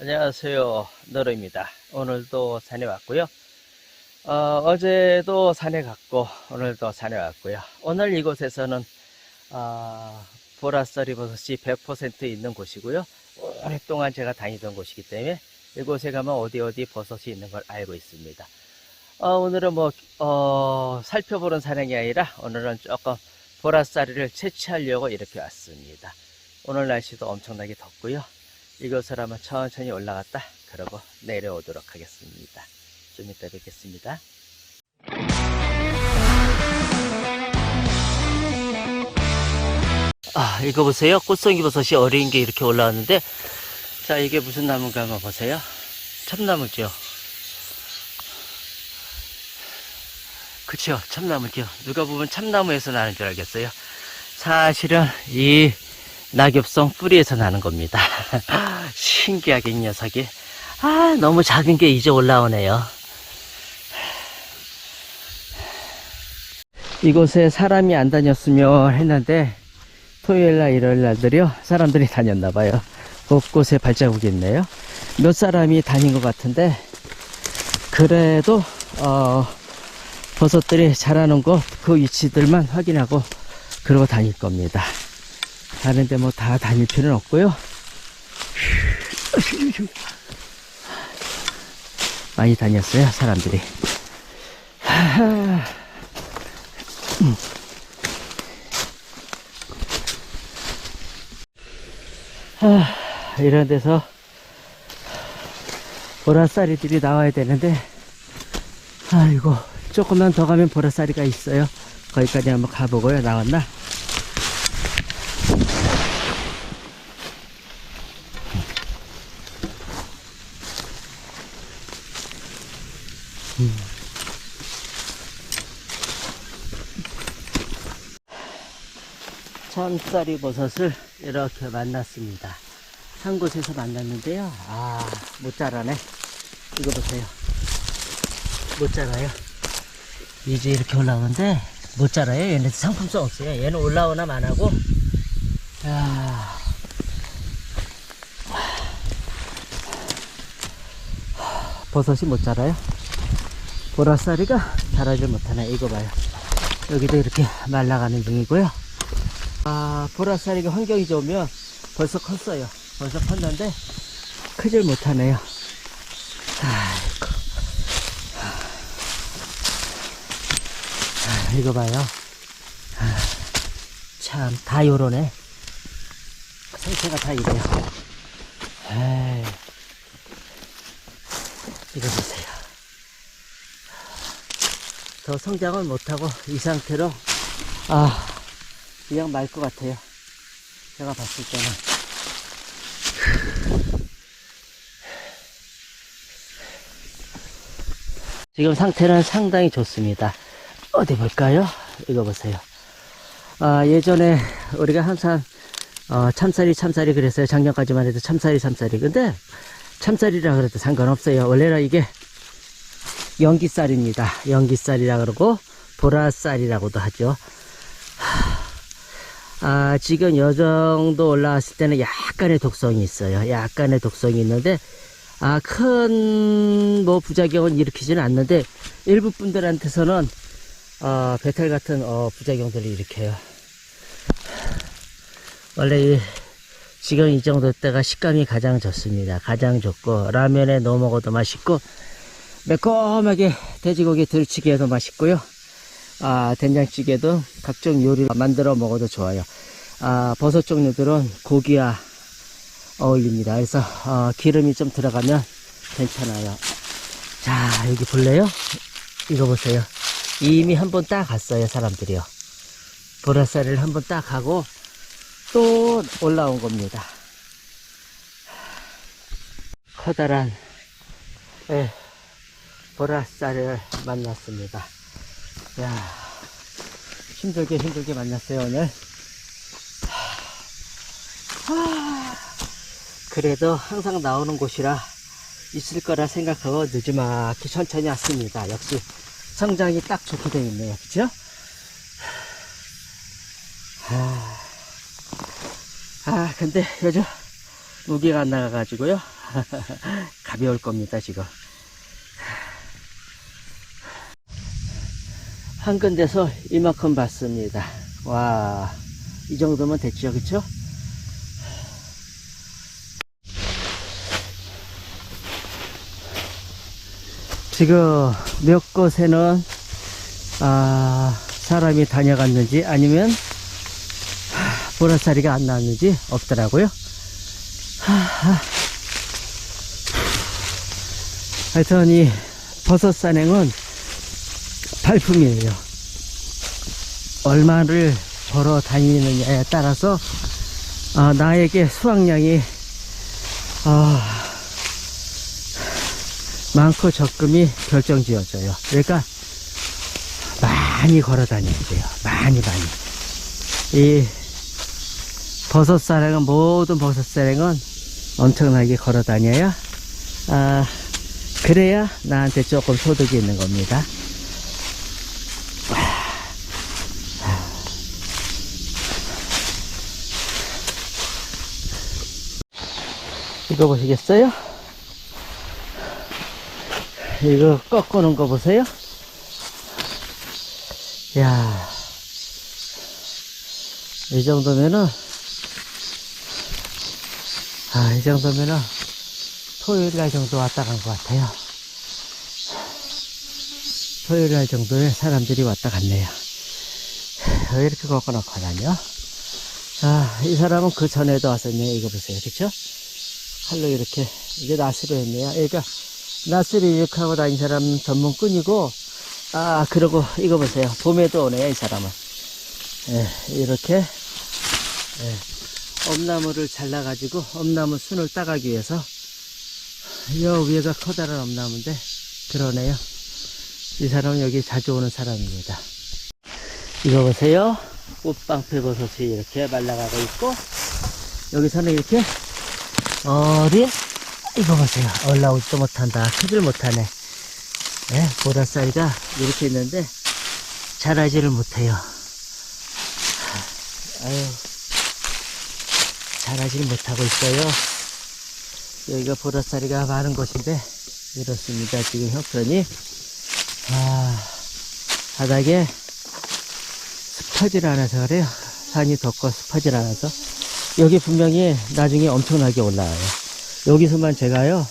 안녕하세요. 너로입니다. 오늘도 산에 왔고요. 어, 제도 산에 갔고, 오늘도 산에 왔고요. 오늘 이곳에서는, 어, 보라쌀이 버섯이 100% 있는 곳이고요. 오랫동안 제가 다니던 곳이기 때문에 이곳에 가면 어디 어디 버섯이 있는 걸 알고 있습니다. 어, 오늘은 뭐, 어, 살펴보는 산행이 아니라 오늘은 조금 보라쌀이를 채취하려고 이렇게 왔습니다. 오늘 날씨도 엄청나게 덥고요. 이것을 한번 천천히 올라갔다 그러고 내려오도록 하겠습니다. 좀 이따 뵙겠습니다. 아 이거 보세요. 꽃송이 버섯이 어린 게 이렇게 올라왔는데 자 이게 무슨 나무인가 한번 보세요. 참나무죠. 그쵸 참나무죠. 누가 보면 참나무에서 나는 줄 알겠어요. 사실은 이 낙엽송 뿌리에서 나는 겁니다. 신기하게 이 녀석이. 아, 너무 작은 게 이제 올라오네요. 이곳에 사람이 안 다녔으면 했는데, 토요일날, 일요일 날들이요, 사람들이 다녔나 봐요. 곳곳에 발자국이 있네요. 몇 사람이 다닌 것 같은데, 그래도, 어, 버섯들이 자라는 곳, 그 위치들만 확인하고, 그러고 다닐 겁니다. 다른데 뭐 다 다닐 필요는 없고요. 많이 다녔어요, 사람들이. 음. 하, 이런 데서 보라쌀이들이 나와야 되는데, 아이고, 조금만 더 가면 보라쌀이가 있어요. 거기까지 한번 가보고요. 나왔나? 참쌀이 버섯을 이렇게 만났습니다. 한 곳에서 만났는데요. 아, 못 자라네. 이거 보세요. 못 자라요. 이제 이렇게 올라오는데, 못 자라요. 얘는 상품성 없어요. 얘는 올라오나 만하고. 야 버섯이 못 자라요. 보라쌀이가 자라지 못하네. 이거 봐요. 여기도 이렇게 말라가는 중이고요. 아, 보라쌀이가 환경이 좋으면 벌써 컸어요. 벌써 컸는데, 크질 못하네요. 아이고. 아, 이거 봐요. 아, 참, 다 요러네. 상태가 다 이래요. 에이. 이거 보세요. 더 성장을 못하고 이 상태로, 아, 그냥 말 것 같아요. 제가 봤을 때는. 지금 상태는 상당히 좋습니다. 어디 볼까요? 이거 보세요. 아, 예전에 우리가 항상 어, 참쌀이 참쌀이 그랬어요. 작년까지만 해도 참쌀이 참쌀이. 근데 참쌀이라 그래도 상관없어요. 원래는 이게 연기쌀입니다. 연기쌀이라 그러고 보라쌀이라고도 하죠. 아, 지금 요 정도 올라왔을 때는 약간의 독성이 있어요. 약간의 독성이 있는데, 아, 큰, 뭐, 부작용은 일으키지는 않는데, 일부 분들한테서는, 어, 배탈 같은, 어, 부작용들을 일으켜요. 원래 이, 지금 이 정도 때가 식감이 가장 좋습니다. 가장 좋고, 라면에 넣어 먹어도 맛있고, 매콤하게 돼지고기 들치기에도 맛있고요. 아, 된장찌개도 각종 요리 만들어 먹어도 좋아요. 아, 버섯 종류들은 고기와 어울립니다. 그래서 어, 기름이 좀 들어가면 괜찮아요. 자, 여기 볼래요? 이거 보세요. 이미 한 번 딱 갔어요, 사람들이요. 보라쌀을 한 번 딱 하고 또 올라온 겁니다. 커다란 예, 보라쌀을 만났습니다. 야, 힘들게 힘들게 만났어요, 오늘. 하, 그래도 항상 나오는 곳이라 있을 거라 생각하고 늦지막히 천천히 왔습니다. 역시 성장이 딱 좋게 되어 있네요. 그죠? 아, 아, 근데 요즘 무게가 안 나가가지고요. 가벼울 겁니다, 지금. 한 군데서 이만큼 봤습니다. 와, 이 정도면 됐죠, 그쵸? 지금 몇 곳에는 아, 사람이 다녀갔는지 아니면 하, 보라살이가 안 나왔는지 없더라고요. 하하. 하여튼 이 버섯 산행은 발품이에요. 얼마를 걸어 다니느냐에 따라서 아, 나에게 수확량이 아, 많고 적금이 결정지어져요. 그러니까 많이 걸어 다녀야 돼요. 많이 많이. 이 버섯 사랑은 모든 버섯 사랑은 엄청나게 걸어 다녀야 아 그래야 나한테 조금 소득이 있는 겁니다. 이거 보시겠어요? 이거 꺾어놓은 거 보세요. 야, 이 정도면은, 아, 이 정도면은, 토요일 날 정도 왔다 간 것 같아요. 토요일 날 정도에 사람들이 왔다 갔네요. 왜 이렇게 꺾어놓고 다녀? 아, 이 사람은 그 전에도 왔었네요. 이거 보세요. 그쵸? 칼로 이렇게, 이제 낫으로 했네요. 그러니까, 낫으로 이렇게 하고 다닌 사람 전문꾼이고, 아, 그러고, 이거 보세요. 봄에도 오네요, 이 사람은. 예, 이렇게, 예, 엄나무를 잘라가지고, 엄나무 순을 따가기 위해서, 여 위에가 커다란 엄나무인데, 그러네요. 이 사람은 여기 자주 오는 사람입니다. 이거 보세요. 꽃방패 버섯이 이렇게 말라가고 있고, 여기서는 이렇게, 어린, 이거 보세요. 올라오지도 못한다. 크질 못하네. 네, 보라쌀이가 이렇게 있는데 자라지를 못해요. 아유, 자라지를 못하고 있어요. 여기가 보라쌀이가 많은 곳인데 이렇습니다. 지금 형편이 아, 바닥에 습하질 않아서 그래요. 산이 덥고 습하질 않아서 여기 분명히 나중에 엄청나게 올라와요. 여기서만 제가요,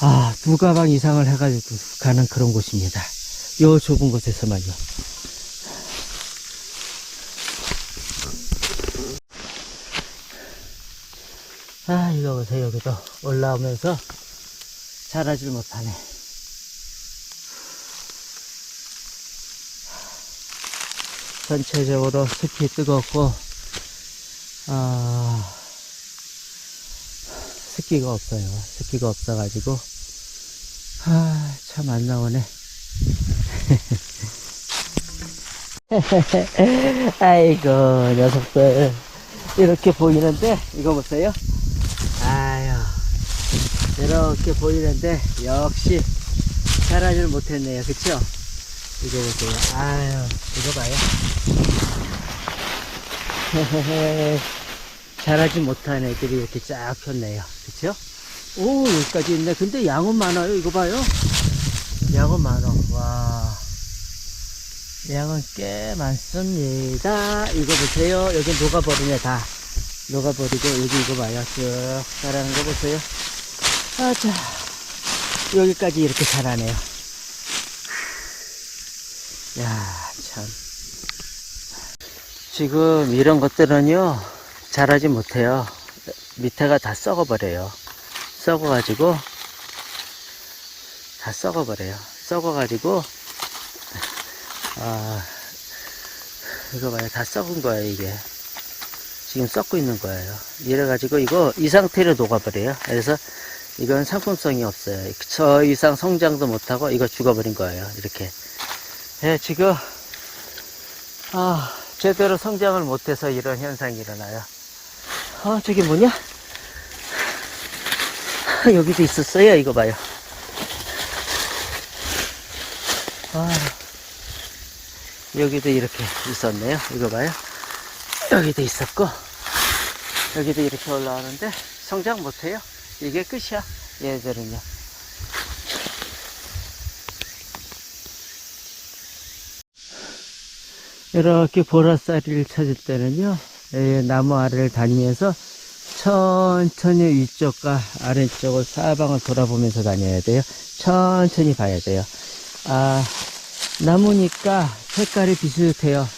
아, 두 가방 이상을 해가지고 가는 그런 곳입니다. 요 좁은 곳에서만요. 아, 이거 보세요. 여기도 올라오면서 자라질 못하네. 전체적으로 숲이 뜨겁고, 아, 습기가 없어요. 습기가 없어가지고, 아, 참 안 나오네. 아이고, 녀석들. 이렇게 보이는데, 이거 보세요. 아유, 이렇게 보이는데, 역시, 자라질 못했네요. 그쵸? 이거 보세요. 아유, 이거 봐요. 자라지 못한 애들이 이렇게 쫙 폈네요. 그쵸? 오, 여기까지 있네. 근데 양은 많아요. 이거 봐요. 양은 많아. 와. 양은 꽤 많습니다. 이거 보세요. 여기 녹아버리네, 다. 녹아버리고, 여기 이거 봐요. 쭉 자라는 거 보세요. 아, 자. 여기까지 이렇게 자라네요. 야, 참. 지금 이런 것들은요, 자라지 못해요. 밑에가 다 썩어버려요. 썩어가지고, 다 썩어버려요. 썩어가지고, 아, 이거 봐요. 다 썩은 거예요, 이게. 지금 썩고 있는 거예요. 이래가지고, 이거 이 상태로 녹아버려요. 그래서 이건 상품성이 없어요. 저 이상 성장도 못하고, 이거 죽어버린 거예요. 이렇게. 예, 지금, 아, 제대로 성장을 못해서 이런 현상이 일어나요. 아, 저기 뭐냐? 아, 여기도 있었어요. 이거 봐요. 아, 여기도 이렇게 있었네요. 이거 봐요. 여기도 있었고, 여기도 이렇게 올라오는데 성장 못해요. 이게 끝이야. 얘들은요. 이렇게 보라쌀이를 찾을 때는요, 이 나무 아래를 다니면서 천천히 위쪽과 아래쪽을 사방을 돌아보면서 다녀야 돼요. 천천히 봐야 돼요. 아, 나무니까 색깔이 비슷해요.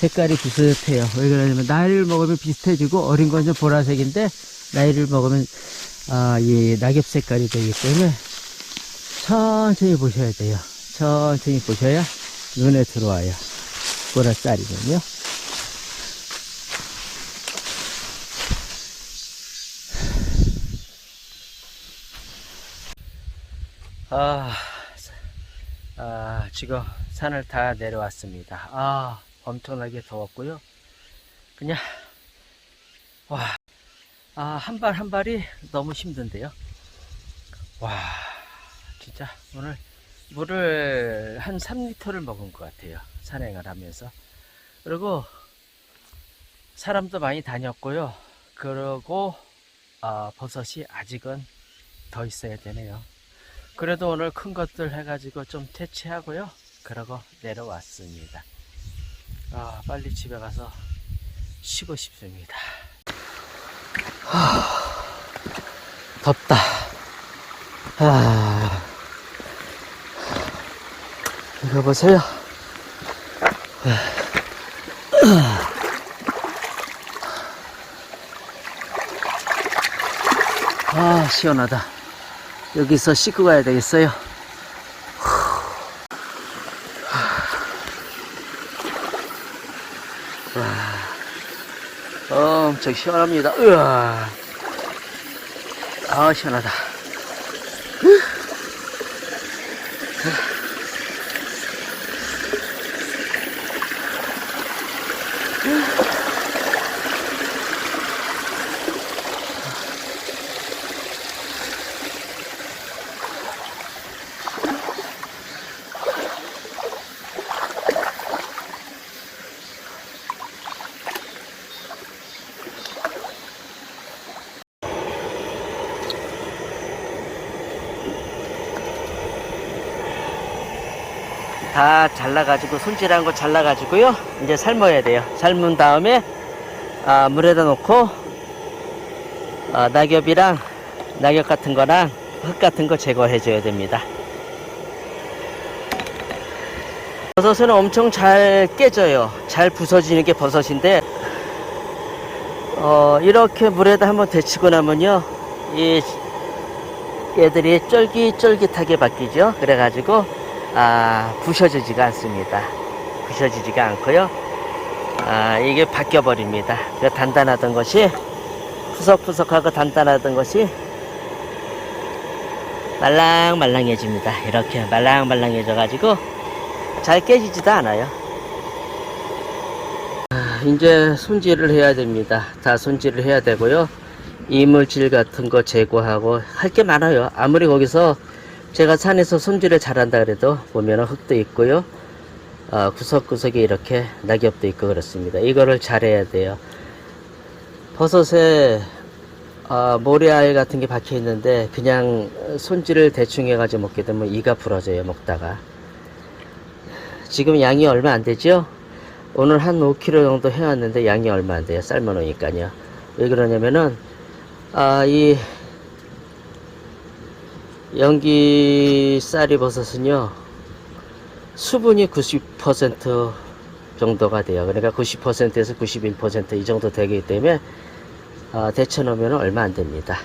색깔이 비슷해요. 왜 그러냐면, 나이를 먹으면 비슷해지고, 어린 건 좀 보라색인데, 나이를 먹으면, 아, 이 낙엽 색깔이 되기 때문에, 천천히 보셔야 돼요. 천천히 보셔야 눈에 들어와요. 보라쌀이면요. 아, 아, 지금 산을 다 내려왔습니다. 아, 엄청나게 더웠고요. 그냥, 와, 아, 한 발 한 발이 너무 힘든데요. 와, 진짜 오늘 물을 한 3리터를 먹은 것 같아요. 산행을 하면서. 그리고 사람도 많이 다녔고요. 그리고 아, 버섯이 아직은 더 있어야 되네요. 그래도 오늘 큰 것들 해가지고 좀 퇴치하고요. 그러고 내려왔습니다. 아, 빨리 집에 가서 쉬고 싶습니다. 하, 덥다. 아, 이거 보세요. 아, 시원하다. 여기서 씻고 가야 되겠어요. 와, 엄청 시원합니다. 으아. 아, 시원하다. 다 잘라가지고 손질한 거 잘라가지고요. 이제 삶아야 돼요. 삶은 다음에 아, 물에다 놓고 아, 낙엽이랑 낙엽 같은 거랑 흙 같은 거 제거해 줘야 됩니다. 버섯은 엄청 잘 깨져요. 잘 부서지는 게 버섯인데 어, 이렇게 물에다 한번 데치고 나면요 이 얘들이 쫄깃쫄깃하게 바뀌죠. 그래가지고 아, 부셔지지가 않습니다. 부셔지지가 않고요. 아, 이게 바뀌어 버립니다. 그 단단하던 것이 푸석푸석하고 단단하던 것이 말랑말랑해집니다. 이렇게 말랑말랑해져 가지고 잘 깨지지도 않아요. 아, 이제 손질을 해야 됩니다. 다 손질을 해야 되고요. 이물질 같은 거 제거하고 할 게 많아요. 아무리 거기서 제가 산에서 손질을 잘한다 그래도 보면은 흙도 있고요. 어, 구석구석에 이렇게 낙엽도 있고 그렇습니다. 이거를 잘해야 돼요. 버섯에 어, 모래알 같은 게 박혀 있는데 그냥 손질을 대충 해가지고 먹게 되면 이가 부러져요 먹다가. 지금 양이 얼마 안 되죠? 오늘 한 5kg 정도 해왔는데 양이 얼마 안 돼요. 삶아 놓으니까요. 왜 그러냐면은 아, 이 연기 쌀이 버섯은요 수분이 90% 정도가 돼요. 그러니까 90%에서 91%이 정도 되기 때문에 어, 데쳐 놓으면 얼마 안 됩니다